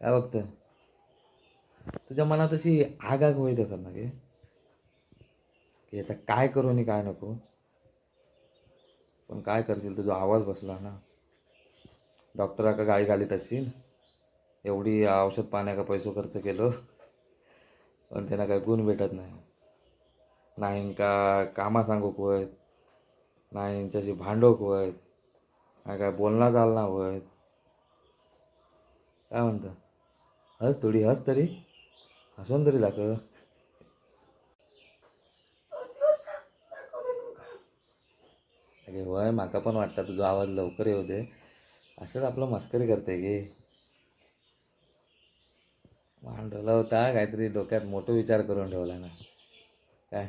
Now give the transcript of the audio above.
काय बघतं तुझ्या मनात अशी आग आग होईत असत ना की याचा काय करू आणि काय नको? पण काय करशील? तुझा आवाज बसला ना. डॉक्टराका गाळी घालीत असशील. एवढी औषध पाण्याका पैसो खर्च केलो पण त्यांना काय गुण भेटत नाही. नाही का कामा सांगूक वयत नाही यांच्याशी भांडोक वयत नाही काय बोलणं चालना होय. काय म्हणतं? हस थोडी हस तरी. हसून तरी लाग अरे वय माका पण वाटतं तुझा आवाज लवकर येऊ दे. असंच आपलं मस्करी करते गे मांडवला होता काहीतरी डोक्यात मोठं विचार करून ठेवला ना. काय?